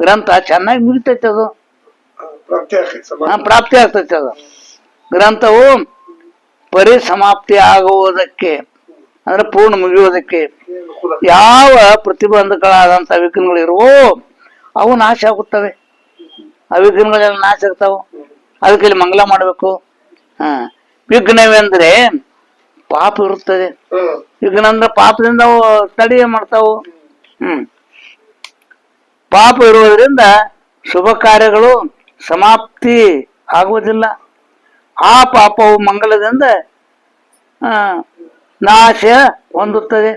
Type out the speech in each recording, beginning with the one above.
ಗ್ರಂಥ ಚೆನ್ನಾಗಿ ಮುಗಿತೈತೆ ಅದು. ಪ್ರಾಪ್ತಿ ಹಾ, ಆಗ್ತೈತೆ ಅದು. ಗ್ರಂಥವು ಪರಿಸಮಾಪ್ತಿ ಆಗುವುದಕ್ಕೆ ಅಂದ್ರೆ ಪೂರ್ಣ ಮುಗಿಯುವುದಕ್ಕೆ ಯಾವ ಪ್ರತಿಬಂಧಗಳಾದಂತ ವಿಘ್ನಗಳು ಇರುವೋ ಅವು ನಾಶ ಆಗುತ್ತವೆ. ಆ ವಿಘ್ನಗಳೆಲ್ಲ ನಾಶ ಆಗ್ತಾವ. ಅದಕ್ಕೆ ಇಲ್ಲಿ ಮಂಗಲ ಮಾಡಬೇಕು. ಹಾ ವಿಘ್ನವೆಂದ್ರೆ ಪಾಪ ಇರುತ್ತದೆ. ವಿಘ್ನ ಅಂದ್ರೆ ಪಾಪದಿಂದ ಅವು ತಡೆ ಮಾಡ್ತಾವು. ಹ್ಮ್. ಪಾಪ ಇರುವುದರಿಂದ ಶುಭ ಕಾರ್ಯಗಳು ಸಮಾಪ್ತಿ ಆಗುವುದಿಲ್ಲ. ಆ ಪಾಪವು ಮಂಗಲದಿಂದ ನಾಶ ಹೊಂದುತ್ತದೆ.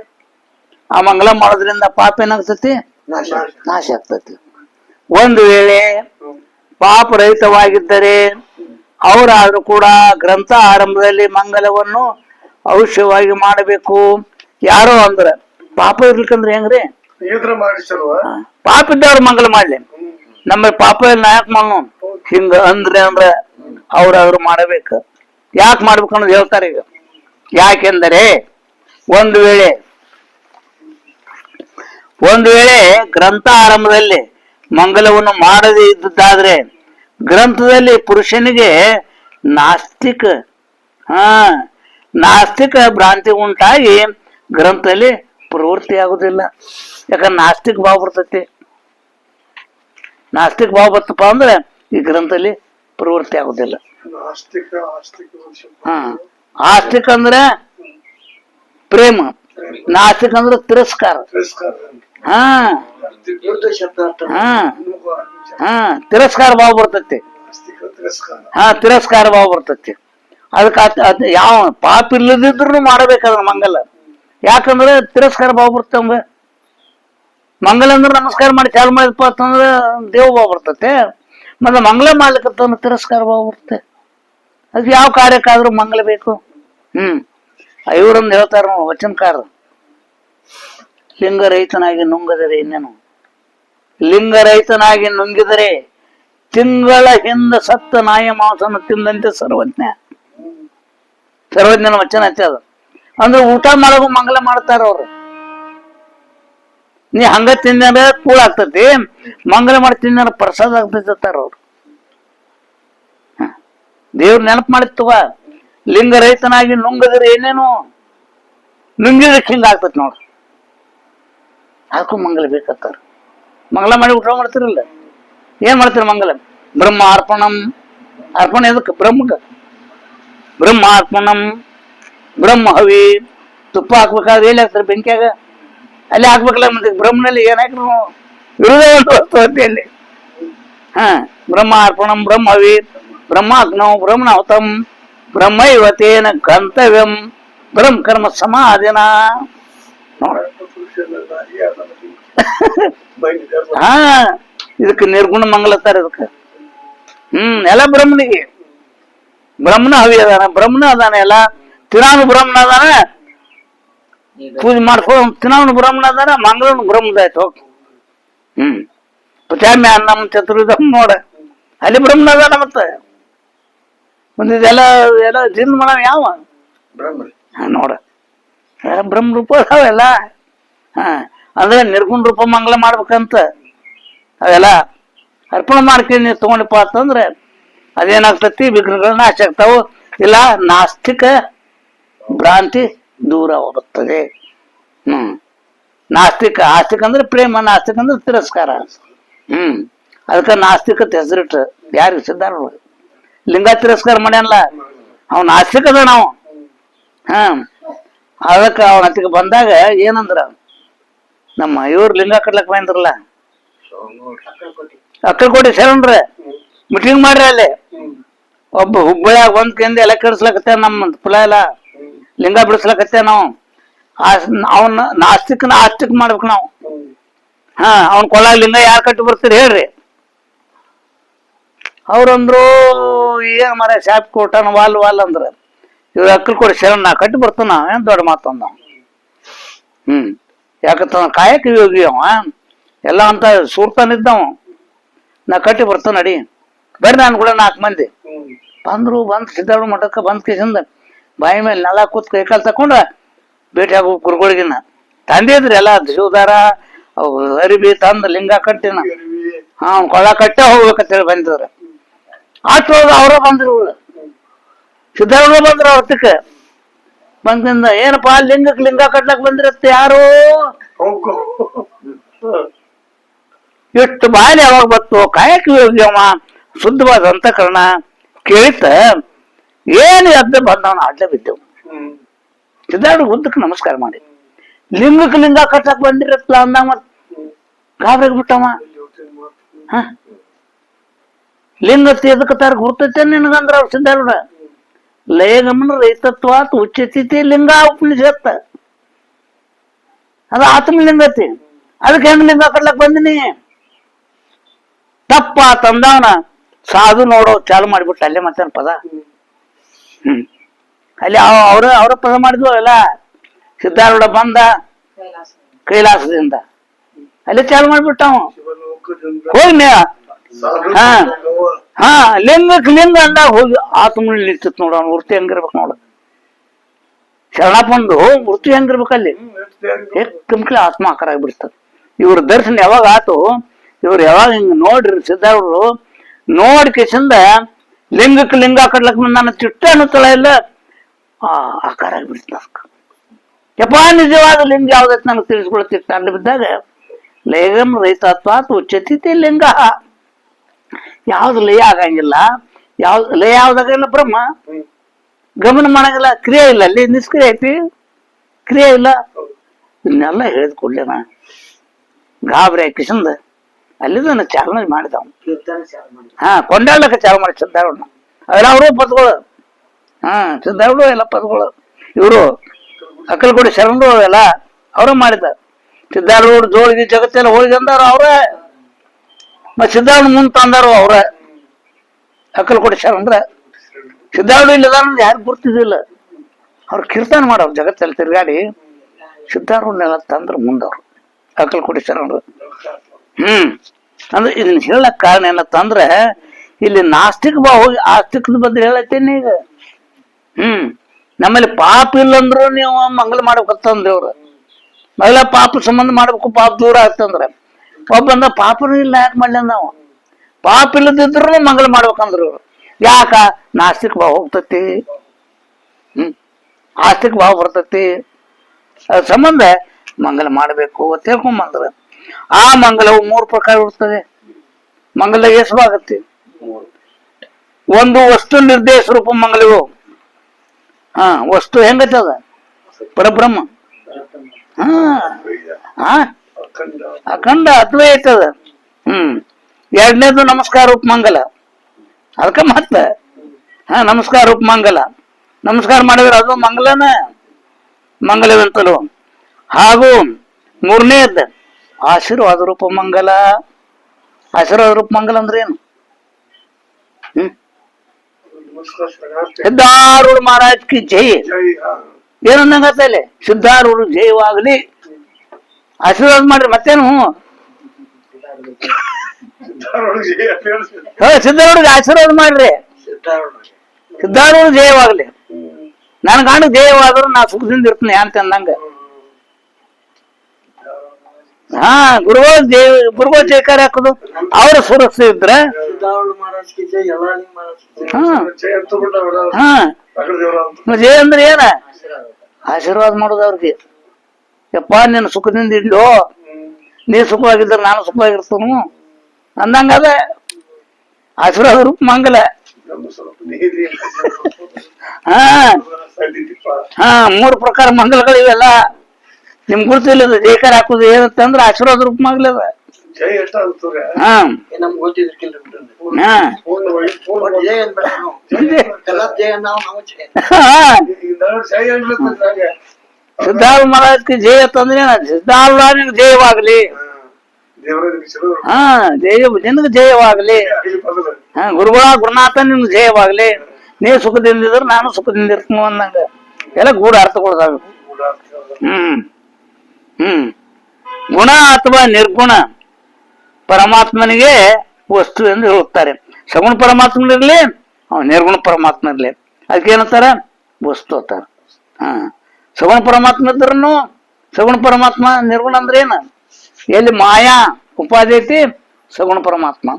ಆ ಮಂಗಲ ಮಾಡೋದ್ರಿಂದ ಪಾಪ ಏನಾಗ್ತತಿ ನಾಶ ನಾಶ ಆಗ್ತತಿ ಒಂದು ವೇಳೆ ಪಾಪರಹಿತವಾಗಿದ್ದರೆ ಅವರಾದ್ರೂ ಕೂಡ ಗ್ರಂಥ ಆರಂಭದಲ್ಲಿ ಮಂಗಲವನ್ನು ಅವಶ್ಯವಾಗಿ ಮಾಡಬೇಕು. ಯಾರೋ ಅಂದ್ರೆ ಪಾಪ ಇರ್ಲಿಕ್ಕಂದ್ರೆ ಹೆಂಗ್ರಿ? ಪಾಪ ಇದ್ದವ್ರ ಮಂಗಲ ಮಾಡ್ಲಿ. ನಮ್ಮ ಪಾಪ ಎಲ್ಲ ಯಾಕೆ ಮಾಡೋ? ಹಿಂಗ ಅಂದ್ರೆ ಅಂದ್ರ ಅವ್ರಾದ್ರು ಮಾಡಬೇಕು. ಯಾಕೆ ಮಾಡ್ಬೇಕು ಅನ್ನೋದು ಹೇಳ್ತಾರೆ ಈಗ. ಯಾಕೆಂದರೆ ಒಂದು ವೇಳೆ ಒಂದು ವೇಳೆ ಗ್ರಂಥ ಆರಂಭದಲ್ಲಿ ಮಂಗಲವನ್ನು ಮಾಡದೇ ಇದ್ದದ್ದಾದ್ರೆ ಗ್ರಂಥದಲ್ಲಿ ಪುರುಷನಿಗೆ ನಾಸ್ತಿಕ, ಹಾ, ನಾಸ್ತಿಕ ಭ್ರಾಂತಿ ಉಂಟಾಗಿ ಗ್ರಂಥದಲ್ಲಿ ಪ್ರವೃತ್ತಿ ಆಗುದಿಲ್ಲ ಯಾಕಂದ್ರೆ ನಾಸ್ತಿಕ ಭಾವ ಬರ್ತೈತಿ. ನಾಸ್ತಿಕ ಭಾವ ಬರ್ತಪ್ಪ ಅಂದ್ರೆ ಈ ಗ್ರಂಥದಲ್ಲಿ ಪ್ರವೃತ್ತಿ ಆಗುದಿಲ್ಲ. ಹಾ ಆಸ್ತಿಕ ಅಂದ್ರೆ ಪ್ರೇಮ. ನಾಸ್ತಿಕ ಅಂದ್ರೆ ತಿರಸ್ಕಾರ. ತಿರಸ್ಕಾರ. ಹಾ. ಹಾ ತಿರಸ್ಕಾರ ಭಾವ ಬರ್ತೈತಿ. ಹಾ ತಿರಸ್ಕಾರ ಭಾವ ಬರ್ತೈತಿ. ಅದಕ್ಕೆ ಅದ್- ಅದ್ ಯಾವ ಪಾಪ ಇಲ್ಲದಿದ್ರು ಮಾಡಬೇಕಾದ್ರ ಮಂಗಲ ಯಾಕಂದ್ರೆ ತಿರಸ್ಕಾರ ಭಾವ ಬರ್ತಂಗ. ಮಂಗಲ ಅಂದ್ರೆ ನಮಸ್ಕಾರ ಮಾಡಿ ಚಾಲು ಮಾಡಿದಪ್ಪ ಅಂತಂದ್ರೆ ದೇವ ಭಾವ ಬರ್ತತೆ. ಮತ್ತೆ ಮಂಗಲ ಮಾಡ್ಲಿಕ್ಕಂತ ತಿರಸ್ಕಾರ ಭಾವ ಬರ್ತೆ ಅದು ಯಾವ ಕಾರ್ಯಕ್ಕಾದ್ರೂ ಮಂಗಲ ಬೇಕು. ಹ್ಮ್. ಇವರೊಂದು ಹೇಳ್ತಾರ ವಚನಕಾರ. ಲಿಂಗರಹಿತನಾಗಿ ನುಂಗದರೆ ಇನ್ನೇನು? ಲಿಂಗರಹಿತನಾಗಿ ನುಂಗಿದರೆ ತಿಂಗಳ ಹಿಂದ ಸತ್ತ ನಾಯ ಮಾಂಸನ ತಿಂದಂತೆ ಸರ್ವಜ್ಞ. ಸರ್ವಜ್ಞನ ವಚನ ಹಚ್ಚದ ಅಂದ್ರೆ ಊಟ ಮಾಡೋದು ಮಂಗಲ ಮಾಡ್ತಾರ ಅವ್ರು. ನೀ ಹಂಗ ತಿಂದ್ರೆ ಕೂಳ ಆಗ್ತತಿ. ಮಂಗಲ ಮಾಡಿ ತಿನ್ನ ಪ್ರಸಾದ ಆಗ್ತೈತಾರ ಅವ್ರು. ದೇವ್ರ ನೆನಪು ಮಾಡಿತ್ತವ ಲಿಂಗರಹಿತನಾಗಿ ನುಂಗದ್ರೆ ಏನೇನು ನುಂಗಿದಕ್ಕೆ ಹಿಂಗ ಆಗ್ತತಿ ನೋಡ್ರಿ ಅದಕ್ಕೂ ಮಂಗಲ ಬೇಕಾಗ್ತಾರ. ಮಂಗಲ ಮಾಡಿ ಊಟ ಮಾಡ್ತಿರಲ್ಲ. ಏನ್ ಮಾಡ್ತೀರಿ ಮಂಗಲ? ಬ್ರಹ್ಮ ಅರ್ಪಣಂ. ಅರ್ಪಣೆ ಎದಕ್ಕೆ ಬ್ರಹ್ಮಗ. ಬ್ರಹ್ಮ ಅರ್ಪಣಂ. ಬ್ರಹ್ಮ ಹವಿ. ತುಪ್ಪ ಹಾಕ್ಬೇಕಾದ್ರೆ ಎಲ್ಲಿ ಹಾಕ್ತಾರೆ? ಬೆಂಕಿಯಾಗ? ಅಲ್ಲಿ ಹಾಕ್ಬೇಕಲ್ಲ ಮತ್ತೆ ಬ್ರಹ್ಮನಲ್ಲಿ ಏನ್ ಹಾಕ್ರು ಇರುದೇ ಒಂದು ವಸ್ತು ಐತಿ ಅಲ್ಲಿ ಹಾ ಬ್ರಹ್ಮ ಅರ್ಪಣಂ ಬ್ರಹ್ಮ ಹವಿ ಬ್ರಹ್ಮ ಅಗ್ನೌ ಬ್ರಹ್ಮಣಾಹುತಂ ಬ್ರಹ್ಮ ಇವತ್ತೇನ ಗಂತವ್ಯಂ ಬ್ರಹ್ಮ ಕರ್ಮ ಸಮಾಧಿನ. ನೋಡ. ಪುರುಷನೆಲ್ಲ ಯಾರನ್ನ ಬೈದಿದ್ದಾರೆ. ಹಾ ಇದಕ್ಕೆ ನಿರ್ಗುಣ ಮಂಗಲತ್ತಾರ ಇದಕ್ಕೆ. ಹ್ಮ್ ಎಲ್ಲ ಬ್ರಹ್ಮನಿಗೆ. ಬ್ರಹ್ಮನ ಹವಿ ಅದಾನ ಬ್ರಹ್ಮನ ಅದಾನ ಎಲ್ಲ. ತಿನಾನು ಬ್ರಹ್ಮನ ಅದಾನ ಪೂಜೆ ಮಾಡ್ಕೊ ಬ್ರಹ್ಮಣ ಬ್ರಹ್ಮನ ಅದಾನ ಬ್ರಹ್ಮದ ಬ್ರಹ್ಮದಾಯ್ತು ಹೋಗಿ. ಹ್ಮ್. ಪಚಾಮಿ ಅನ್ನಂ ಚತುರ್ವಿಧ ನೋಡ. ಅಲ್ಲಿ ಬ್ರಹ್ಮಣ ಅದಾನ ಮತ್ತೆ. ಮತ್ತೆ ಎಲ್ಲ ಎಲ್ಲ ಜಿನ್ ಮಾಡವ ಯಾವ? ನೋಡ. ಬ್ರಹ್ಮ ರೂಪ ಅದಾವೆಲ್ಲ ಹಾ ಅಂದ್ರೆ ನಿರ್ಗುಣ ರೂಪ ಮಂಗಳ ಮಾಡ್ಬೇಕಂತ. ಅವೆಲ್ಲ ಅರ್ಪಣೆ ಮಾಡ್ತೀನಿ ನೀವು ತಗೊಂಡಪ್ಪ ಅಂತಂದ್ರೆ ಅದೇನಾಗ್ತತಿ ವಿಘ್ನಗಳು ನಾಶ ಆಗ್ತಾವು ಇಲ್ಲ ನಾಸ್ತಿಕ ಭ್ರಾಂತಿ. ದೂರ ಹೋಗುತ್ತದೆ. ಹ್ಮ್. ನಾಸ್ತಿಕ, ಆಸ್ತಿಕ ಅಂದ್ರೆ ಪ್ರೇಮ, ನಾಸ್ತಿಕ ಅಂದ್ರೆ ತಿರಸ್ಕಾರ. ಹ್ಮ್. ಅದಕ್ಕೆ ನಾಸ್ತಿಕತೆ ಹೆಸರಿಟ್ಟು. ಯಾರಿಗೆ ಸಿದ್ಧಾರ ಲಿಂಗ ತಿರಸ್ಕಾರ ಮಾಡ್ಯಾನಲ್ಲ? ಅವ್ನು ನಾಸ್ತಿಕ ಅದ ನಾವು ಹಾ ಅದಕ್ಕೆ ಅವನ ಹತ್ತಿಗೆ ಬಂದಾಗ ಏನಂದ್ರ, ನಮ್ಮ ಇವ್ರು ಲಿಂಗ ಕಟ್ಲಕ್ ಬಂದ್ರಲ್ಲ ಅಕ್ಕಲ್ಕೋಟೆ ಶರಣ್ರ. ಮೀಟಿಂಗ್ ಮಾಡ್ರಿ ಅಲ್ಲಿ. ಒಬ್ಬ ಹುಬ್ಬಳ್ಳಿಯಾಗ ಒಂದ್ ಕೆಂದ ಎಲ್ಲ ಕೆಡಿಸ್ಲಕತ್ತ ನಮ್ಮ ಪುಲ ಎಲ್ಲ ಲಿಂಗ ಬಿಡಿಸ್ಲಕತ್ತೆ ನಾವು. ಅವನ್ನ ನಾಸ್ತಿಕನ ಆಸ್ತಿಕ್ ಮಾಡ್ಬೇಕು ನಾವು. ಹಾ, ಅವ್ನ ಕೊಳ ಲಿಂಗ ಯಾರ್ ಕಟ್ಟಿ ಬರ್ತೀರಿ ಹೇಳ್ರಿ. ಅವ್ರಂದ್ರು ಏನ್ ಮರ ಶಾಪ್ ಕೊಟ್ಟನ ವಾಲ್ ವಾಲ್ ಅಂದ್ರ. ಇವ್ರ ಅಕ್ಕಲ್ ಕೊಡಿ ಶರಣ, ನಾ ಕಟ್ಟಿ ಬರ್ತಾನ ಏನ್ ದೊಡ್ಡ ಮಾತಂದ. ಹ್ಮ್, ಯಾಕಂತ ಕಾಯಕ ಯೋಗಿ ಅವ ಎಲ್ಲ ಅಂತ ಸೂರ್ತಾನಿದ್ದವ ನಾ ಕಟ್ಟಿ ಬರ್ತಾನ ನಡಿ. ಬರ್ರಿ ನಾನು ಕೂಡ ನಾಲ್ಕು ಮಂದಿ. ಬಂದ್ರು, ಬಂದ್ ಸಿದ್ದಾಳು ಮಠಕ್ಕೆ ಬಂದ್ ಕಿಸಿಂದ ಬಾಯಿ ಮೇಲೆ ನೆಲ ಕೂತ್ ಕೈ ಕಾಲು ತಕೊಂಡ ಭೇಟಿ ಆಗೋ ಗುರುಗಳಿಗಿನ ತಂದಿದ್ರಿ ಎಲ್ಲ ಜೀವದಾರ ಅರಿಬಿ ತಂದು ಲಿಂಗ ಕಟ್ಟಿನ. ಹಾ, ಕೊಳ ಕಟ್ಟೆ ಹೋಗ್ಬೇಕಂತೇಳಿ ಬಂದಿದ್ರು. ಆಟೋ ಅವರ ಬಂದ್ರು ಸಿದ್ಧಾರೂಢ ಬಂದ್ರ ಹೊತ್ತಕ್ಕೆ. ಬಂದಿಂದ ಏನಪ್ಪಾ ಲಿಂಗಕ್ ಲಿಂಗ ಕಟ್ಲಕ್ ಬಂದಿರತ್ತೆ ಯಾರು? ಎಷ್ಟು ಬಾಯಲ್ಲಿ ಯಾವಾಗ ಬತ್ತು ಕಾಯಕ ಯೋಗ್ಯವ? ಶುದ್ಧವಾದ ಅಂತಕರಣ ಕೇಳಿತ ಏನು ಎದ್ದು ಬಂದವನ ಅಡ್ಡ ಬಿದ್ದೆವು ಹ್ಮ್ ಸಿದ್ಧಾರೂಢ ಉದ್ದಕ್ಕೆ ನಮಸ್ಕಾರ ಮಾಡಿ ಲಿಂಗಕ್ಕೆ ಲಿಂಗ ಕಟ್ಟಕ್ ಬಂದಿರತ್ತಲ್ಲ ಅಂದ ಮತ್ ಗಾಬರಿಗೆ ಬಿಟ್ಟವ ಇಲ್ಲಿ ಹೋಗ್ತೀನಿ ಮಾತು. ಹ? ಲಿಂಗ ತೀರ್ದಕತ್ತಾರ ಗುರ್ತೈತೆ ನಿನಗಂದ್ರ ಅವ್ರು ಸಿದ್ಧಾರೂಢ ಲಯಗಮನ ರೈತತ್ವಾತ್ ಉಚ್ಚತಿಥಿ ಲಿಂಗ ಉಪನಿಷತ್ತ ಅದು ಆತ್ಮಲಿಂಗತಿ ಅದಕ್ಕೆ ಹೆಂಗ್ ಲಿಂಗ ಕಟ್ಲಕ್ ಬಂದಿನಿ ತಪ್ಪ ತಂದವನ ಸಾಧು ನೋಡೋ ಚಾಲು ಮಾಡಿಬಿಟ್ಟ ಅಲ್ಲೇ ಮತ್ತೆ ಪದ ಅಲ್ಲಿ ಅವರು ಅವರ ಪದ ಮಾಡಿದ್ರು ಎಲ್ಲ ಸಿದ್ಧಾರೂಢ ಬಂದ. ಕೈಲಾಸದಿಂದ. ಅಲ್ಲಿ ಚಾಲು ಮಾಡ್ಬಿಟ್ಟ ಹೋಗಿ ಹಾ. ಹಾ, ಲಿಂಗಕ್ ಲಿಂಗ ಅಂದಾಗ ಹೋಗಿ ಆತ್ಮ ನಿಲ್ತಿತ್ ನೋಡ ಅವ್ನ ವೃತ್ತಿ ಹೆಂಗಿರ್ಬೇಕು ನೋಡು. ಶರಣಪ್ಪಂದು ವೃತ್ತಿ ಹೆಂಗಿರ್ಬೇಕಲ್ಲಿ ಕಂಪ್ಲಿ ಆತ್ಮ ಆಕಾರ ಆಗ್ಬಿಡ್ತದೆ ಇವ್ರ ದರ್ಶನ ಯಾವಾಗ ಆತು? ಇವ್ರು ಯಾವಾಗ ಹಿಂಗ್ ನೋಡ್ರಿ ಸಿದ್ಧಾರೂಢರು ಕಿಸಿಂದ ಲಿಂಗಕ್ಕೆ ಲಿಂಗ ಕಡ್ಲಕ್ ನನ್ನ ತಿಟ್ಟ ಅನ್ನತ್ತಳ ಇಲ್ಲ. ಆ, ಆಕಾರ ಆಗ್ಬಿಡ್ತದ ಯಪ್ಪ, ನಿಜವಾದ ಲಿಂಗ ಯಾವ್ದೈತೆ ನನಗೆ ತಿಳಿಸ್ಕೊಳ್ತಿತ್ತು ಅಲ್ಲಿ ಬಿದ್ದಾಗ, ಲೇಗಂ ರೈತತ್ವ ಉಚ್ಚತಿತಿ ಲಿಂಗ. ಯಾವ್ದು ಲಯ ಆಗಂಗಿಲ್ಲ, ಯಾವ್ದು, ಲಯ ಯಾವ್ದಾಗಿಲ್ಲ ಬ್ರಹ್ಮ? ಗಮನ ಮಾಡಂಗಿಲ್ಲ, ಕ್ರಿಯೆ ಇಲ್ಲ, ಅಲ್ಲಿ ನಿಷ್ಕ್ರಿಯ ಐತಿ. ಕ್ರಿಯೆ ಇಲ್ಲ. ಇದನ್ನೆಲ್ಲ ಹೇಳಿದ ಕೂಡಲೇ ನಾ. ಗಾಬರಿ ಅಲ್ಲಿಂದ ಚಾಲನೆ ಮಾಡಿದ ಅವನು ಹಾ ಕೊಂಡಾಡ್ಲಕ್ಕ ಚಾಲು ಮಾಡಿ ಸಿದ್ಧಾರೂಢ ಅದ್ರ ಅವರು ಪದ್ಗಳು. ಹಾ ಸಿದ್ಧಾರೂಢ ಎಲ್ಲ ಪದ್ಗಳು. ಇವರು ಅಕ್ಕಲಗುಡಿ ಶರಣರು ಅವೆಲ್ಲ ಅವರು ಮಾಡಿದ. ಸಿದ್ಧಾರೂಢ ಜೋಳಿಗೆ ಜಗತ್ತೆಲ್ಲ ಹೋಳಿಗೆ ಅಂದಾರ ಅವ್ರೇ. ಮತ್ತೆ ಸಿದ್ಧಾರೂಢ ಮುಂದ್ ತಂದಾರು ಅವ್ರ. ಅಕ್ಕಲಕೋಡಿ ಶರಣರ. ಸಿದ್ಧಾರೂಢ ಇಲ್ಲದಾರ ಯಾರು ಗುರ್ತಿದಿಲ್ಲ ಅವ್ರು ಕೀರ್ತನ ಮಾಡೋರು ಜಗತ್ತಲ್ಲಿ ತಿರುಗಾಡಿ. ಸಿದ್ಧಾರೂಢನೆಲ್ಲ ತಂದ್ರು ಮುಂದವ್ರು. ಅಕ್ಕಲಕೋಡಿ ಶರಣರು. ಹ್ಮ್. ಅಂದ್ರೆ ಇದನ್ನ ಹೇಳಕ್ ಕಾರಣ ಏನಂತಂದ್ರೆ, ಇಲ್ಲಿ ನಾಸ್ತಿಕ ಬಾ ಹೋಗಿ ಆಸ್ತಿಕದ ಬಂದ್ರೆ ಹೇಳತ್ತೇನೆ ಈಗ. ಹ್ಮ್. ನಮ್ಮಲ್ಲಿ ಪಾಪ ಇಲ್ಲಂದ್ರು ನೀವು ಮಂಗಲ ಮಾಡ್ಬೇಕಂತಂದೇವ್ರು ಮಹಿಳಾ ಪಾಪ ಸಂಬಂಧ ಮಾಡ್ಬೇಕು, ಪಾಪ ದೂರ ಆಗ್ತಂದ್ರೆ. ಒಬ್ಬಂದ ಪಾಪನೂ ಇಲ್ಲ, ಯಾಕೆ ಮಾಡ್ಲ ನಾವು? ಪಾಪ ಇಲ್ಲದಿದ್ರು ಮಂಗಲ ಮಾಡ್ಬೇಕಂದ್ರು. ಇವ್ರು ಯಾಕ? ನಾಸ್ತಿಕ ಭಾವ ಹೋಗ್ತತಿ. ಹ್ಮ್. ಆಸ್ತಿಕ ಭಾವ ಬರ್ತತಿ. ಸಂಬಂಧ ಮಂಗಲ ಮಾಡಬೇಕು ತಿಳ್ಕೊಂಬಂದ್ರ. ಆ ಮಂಗಲವು ಮೂರು ಪ್ರಕಾರ ಇರುತ್ತದೆ. ಮಂಗಲ ಎಷ್ಟು ಆಗತ್ತೆ. ಒಂದು ವಸ್ತು ನಿರ್ದೇಶ ರೂಪ ಮಂಗಲವು. ಹಾ, ವಸ್ತು ಹೆಂಗತ್ತದ ಪರಬ್ರಹ್ಮ. ಹಾ ಅಖಂಡ ಅದ್ವೇ ಐತದ ಹ್ಮ್, ಎರಡನೇದು ನಮಸ್ಕಾರ ರೂಪ ಮಂಗಲ. ಅದಕ್ಕ ಮತ್ತ ಹಾ, ನಮಸ್ಕಾರ ರೂಪ ಮಂಗಲ. ನಮಸ್ಕಾರ ಮಾಡಿದ್ರೆ ಅದು ಮಂಗಲನ? ಮಂಗಲವಂತಲು. ಹಾಗೂ ಮೂರನೇದ್ ಆಶೀರ್ವಾದ ರೂಪ ಮಂಗಲ. ಆಶೀರ್ವಾದ ರೂಪ ಮಂಗಲ ಅಂದ್ರೆ ಏನು? ಸಿದ್ಧಾರೂಢ ಮಹಾರಾಜ್ ಕಿ ಜೈ. ಏನಂದಂಗತ್ತಲ್ಲಿ ಸಿದ್ಧಾರೂಢ ಜಯವಾಗಲಿ. ಆಶೀರ್ವಾದ ಮಾಡ್ರಿ ಮತ್ತೇನು? ಸಿದ್ಧಾರೂಢ ಆಶೀರ್ವಾದ ಮಾಡ್ರಿ. ಸಿದ್ಧಾರೂಢ ಜಯವಾಗ್ಲಿ. ನನ್ ಗಂಡ ಜಯವಾದ್ರು ನಾ ಸುಖದಿಂದ ಇರ್ತೀನಿ ಅಂತ ಅಂದಂಗ. ಹಾ ಗುರುಗಳು ದೇವ್ ಗುರುಗಳು ಜಯಕಾರ ಹಾಕೋದು. ಅವ್ರ ಸುರಕ್ಷೆ ಇದ್ರ. ಹಾ. ಜಯ ಅಂದ್ರೆ ಏನ? ಆಶೀರ್ವಾದ ಮಾಡೋದು ಅವ್ರಿಗೆ. ಯಪ್ಪ ನೀನು ಸುಖದಿಂದ ಇಡ್ಲು. ನೀ ಸುಖವಾಗಿದ್ರೆ ನಾನು ಸುಖವಾಗಿರ್ತನು. ಅಂದಂಗ ಅದ ಆಶೀರ್ವಾದ ರೂಪ ಮಂಗಲ. ಹಾ. ಹಾ, ಮೂರು ಪ್ರಕಾರ ಮಂಗಲಗಳು ಇವೆಲ್ಲ. ನಿಮ್ ಗುರುತಿಲ್ಲ ಜಯಕಾರ ಹಾಕುದು ಏನಂತಂದ್ರ ಆಶೀರ್ವಾದ ರೂಪ ಮಾಡ್ಲದ ಸಿದ್ಧಾರ್ಥ ಮಹಾರಾಜ್ಗೆ ಜಯ ತಂದ್ರೆ ಸಿದ್ಧಾಲ್ ನಿನ್ಗೆ ಜಯವಾಗಲಿ. ದೇವರ ಚಲೋ ಹಾ ಜಯ ನಿನ್ಗ ಜಯವಾಗಲಿ. ಹಾ ಗುರುಗಳ ಗುರುನಾಥ ನಿನ್ಗೆ ಜಯವಾಗ್ಲಿ. ನೀ ಸುಖದಿಂದ ಇದ್ರೆ ನಾನು ಸುಖದಿಂದ ಇರ್ತೀನಿ ಅಂದಂಗ ಎಲ್ಲ ಗೂಢ ಅರ್ಥ ಕೂಡ ಹ್ಮ್ ಹ್ಮ್. ಗುಣ ಅಥವಾ ನಿರ್ಗುಣ ಪರಮಾತ್ಮನಿಗೆ ವಸ್ತು ಎಂದು ಹೇಳುತ್ತಾರೆ. ಸಗುಣ ಪರಮಾತ್ಮನಿರ್ಲಿ ಅವ ನಿರ್ಗುಣ ಪರಮಾತ್ಮ ಇರಲಿ ಅದಕ್ಕೆ ಏನಂತಾರ? ವಸ್ತು ಅಂತಾರ. ಹಾ. ಸಗುಣ ಪರಮಾತ್ಮ ಇದ್ರೂ ಸಗುಣ ಪರಮಾತ್ಮ ನಿರ್ಗುಣ ಅಂದ್ರೆ ಏನು? ಎಲ್ಲಿ ಮಾಯಾ ಉಪಾಧಿ ಐತಿ? ಸಗುಣ ಪರಮಾತ್ಮ.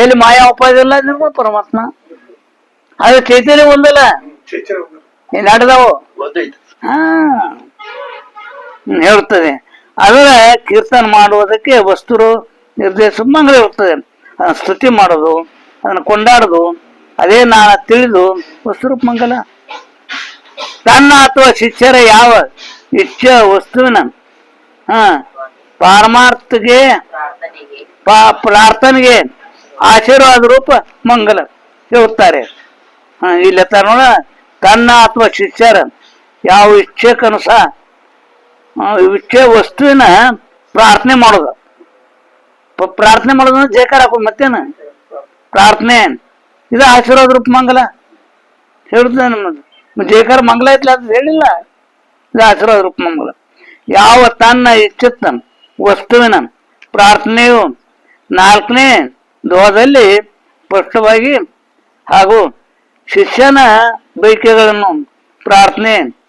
ಎಲ್ಲಿ ಮಾಯಾ ಉಪಾಧಿ ಇಲ್ಲ ನಿರ್ಗುಣ ಪರಮಾತ್ಮ. ಅದು ಚೈತನ್ಯ ಒಂದಲ್ಲ? ಏನ್ ಆಡದವು ಹಾ. ಹೇಳುತ್ತದೆ. ಅದರ ಕೀರ್ತನ ಮಾಡುವುದಕ್ಕೆ ವಸ್ತುರು ನಿರ್ದೇಶ ಮಂಗಳ ಇರ್ತದೆ. ಅದನ್ನ ಸ್ತುತಿ ಮಾಡೋದು, ಅದನ್ನು ಕೊಂಡಾಡೋದು, ಅದೇ ನಾನು ತಿಳಿದು ವಸ್ತುರೂಪ ಮಂಗಲ. ತನ್ನ ಅಥವಾ ಶಿಷ್ಯರ ಯಾವ ಇಚ್ಛೆ ವಸ್ತುವಿನ, ಹ, ಪಾರಮಾರ್ಥಗೆ ಪ್ರಾರ್ಥನೆಗೆ ಆಶೀರ್ವಾದ ರೂಪ ಮಂಗಲ ಹೇಳುತ್ತಾರೆ. ಇಲ್ಲಿ ನೋಡ ತನ್ನ ಅಥವಾ ಶಿಷ್ಯರ ಯಾವ ಇಚ್ಛೆಕನುಸಾರ ಇಚ್ಛೆ ವಸ್ತುವಿನ ಪ್ರಾರ್ಥನೆ ಮಾಡೋದು. ಪ್ರಾರ್ಥನೆ ಮಾಡೋದು ಜೇಕಾರ ಹಾಕೋದು, ಮತ್ತೇನು? ಪ್ರಾರ್ಥನೆ. ಇದು ಆಶೀರ್ವಾದ ರೂಪ ಮಂಗಲ. ಹೇಳುತ್ತೆ ನಮ್ಮದು. ಜೇಕಾರ ಮಂಗಲ ಐತ್ಲ ಅದು ಹೇಳಿಲ್ಲ. ಇದು ಆಶೀರ್ವಾದ ರೂಪ ಮಂಗಲ. ಯಾವ ತನ್ನ ಇಚ್ಛಿತ ವಸ್ತುವಿನ ಪ್ರಾರ್ಥನೆಯು ನಾಲ್ಕನೇ ದೋಹದಲ್ಲಿ ಸ್ಪಷ್ಟವಾಗಿ ಹಾಗೂ ಶಿಷ್ಯನ ಬೈಕೆಗಳನ್ನು ಪ್ರಾರ್ಥನೆ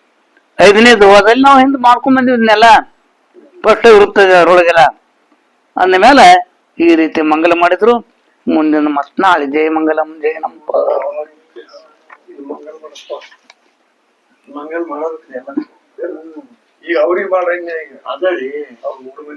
ಐದನೇ ದೋಹದಲ್ಲಿ ನಾವು ಹಿಂದೆ ಮಾಡ್ಕೊಂಡ್ ಬಂದಿದ್ನೆಲ್ಲ ಸ್ಪಷ್ಟ ಇರುತ್ತದೆ ಅದರೊಳಗೆಲ್ಲ ಅಂದಮೇಲೆ ಈ ರೀತಿ ಮಂಗಲ ಮಾಡಿದ್ರು. ಮುಂದಿನ ಮತ್ ನಾಳೆ ಜಯ ಮಂಗಲಂ ಜಯ ನಮ್ಮ ಇದು ಮಂಗಲ್ ಮಾಡೋದಕ್ಕೆ ಈಗ ಅವ್ರಿಗೆ ಮಾಡ್ರಿ ಈಗ ಅದೇ ರೀ. ಅವ್ರು ಮೂರು ಮಂದಿ